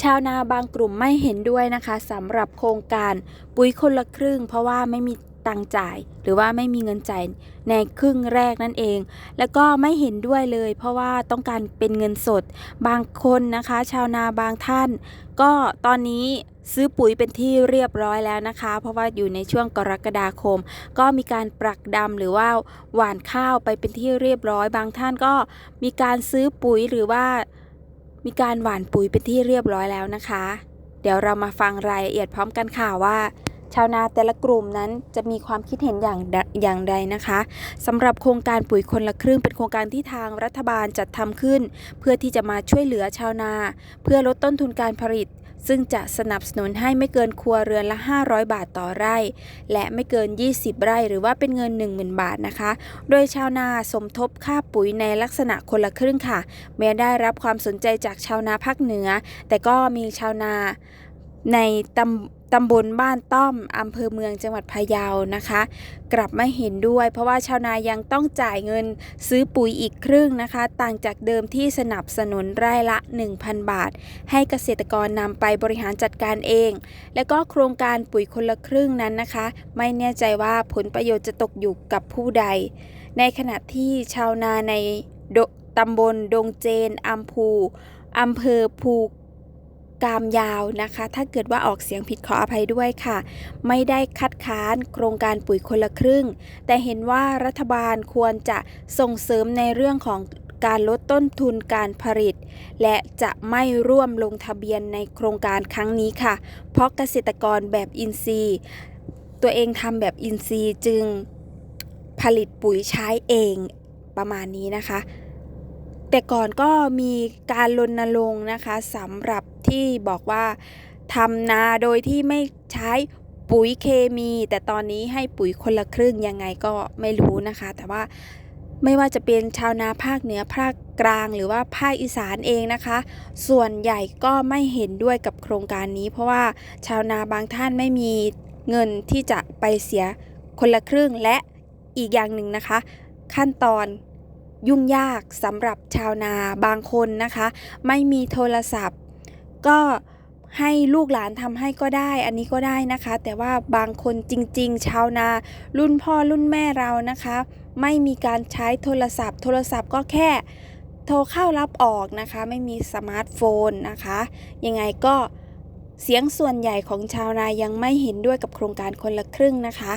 ชาวนาบางกลุ่มไม่เห็นด้วยนะคะสำหรับโครงการปุ๋ยคนละครึ่ง เพราะว่าไม่มีตังจ่าย หรือว่าไม่มีเงินจ่ายในครึ่งแรกนั่นเอง แล้วก็ไม่เห็นด้วยเลย เพราะว่าต้องการเป็นเงินสด บางคนนะคะ ชาวนาบางท่าน ก็ตอนนี้ซื้อปุ๋ยเป็นที่เรียบร้อยแล้วนะคะ เพราะว่าอยู่ในช่วงกรกฎาคม ก็มีการปรักดำหรือว่าหว่านข้าวไปเป็นที่เรียบร้อย บางท่านก็มีการซื้อปุ๋ยหรือว่า มีการหว่านปุ๋ยเป็นที่เรียบร้อยแล้วนะคะ เดี๋ยวเรามาฟังรายละเอียดพร้อมกันค่ะว่า ชาวนาแต่ละกลุ่มนั้นจะมีความคิดเห็นอย่างอย่างใดนะคะสำหรับโครงการปุ๋ยคนละครึ่งเป็นโครงการที่ทางรัฐบาลจัดทำขึ้น เพื่อที่จะมาช่วยเหลือชาวนา เพื่อลดต้นทุนการผลิต ซึ่งจะสนับสนุนให้ไม่เกินครัวเรือนละ 500 บาทต่อไร่ และไม่เกิน 20 ไร่หรือว่าเป็นเงิน 10,000 บาทนะคะ โดยชาวนาสมทบค่าปุ๋ยในลักษณะคนละครึ่งค่ะ แม้ได้รับความสนใจจากชาวนาภาคเหนือ แต่ก็มีชาวนาในตำ ตำบลบ้านต้อมอำเภอเมืองจังหวัดพะเยานะคะ กลับไม่เห็นด้วย เพราะว่าชาวนายังต้องจ่ายเงินซื้อปุ๋ยอีกครึ่งนะคะ ต่างจากเดิมที่สนับสนุนไร่ละ 1,000 บาท ให้เกษตรกรนำไปบริหารจัดการเอง และก็โครงการปุ๋ยคนละครึ่งนั้นนะคะ ไม่แน่ใจว่าผลประโยชน์จะตกอยู่กับผู้ใด ในขณะที่ชาวนาในตำบลดงเจนอัมพูอำเภอภู กามยาวนะคะ ถ้าเกิดว่าออกเสียงผิดขออภัยด้วยค่ะ ไม่ได้คัดค้านโครงการปุ๋ยคนละครึ่ง แต่เห็นว่ารัฐบาลควรจะส่งเสริมในเรื่องของการลดต้นทุนการผลิต และจะไม่ร่วมลงทะเบียนในโครงการครั้งนี้ค่ะ เพราะเกษตรกรแบบอินทรีย์ ตัวเองทำแบบอินทรีย์จึงผลิตปุ๋ยใช้เองประมาณนี้นะคะ แต่ก่อนก็มีการรณรงค์นะคะสำหรับที่บอกว่าทำนาโดยที่ไม่ใช้ปุ๋ยเคมี แต่ตอนนี้ให้ปุ๋ยคนละครึ่งยังไงก็ไม่รู้นะคะ แต่ว่าไม่ว่าจะเป็นชาวนาภาคเหนือภาคกลางหรือว่าภาคอีสานเองนะคะ ส่วนใหญ่ก็ไม่เห็นด้วยกับโครงการนี้ เพราะว่าชาวนาบางท่านไม่มีเงินที่จะไปเสียคนละครึ่งและอีกอย่างหนึ่งนะคะ ขั้นตอน ยุ่งยากสำหรับชาวนาบางคนนะคะ ไม่มีโทรศัพท์ ก็ให้ลูกหลานทำให้ก็ได้ อันนี้ก็ได้นะคะ แต่ว่าบางคนจริง ๆ ชาวนารุ่นพ่อรุ่นแม่เรานะคะ ไม่มีการใช้โทรศัพท์ โทรศัพท์ก็แค่โทรเข้ารับออกนะคะ ไม่มีสมาร์ทโฟนนะคะ ยังไงก็เสียงส่วนใหญ่ของชาวนายังไม่เห็นด้วยกับโครงการคนละครึ่งนะคะ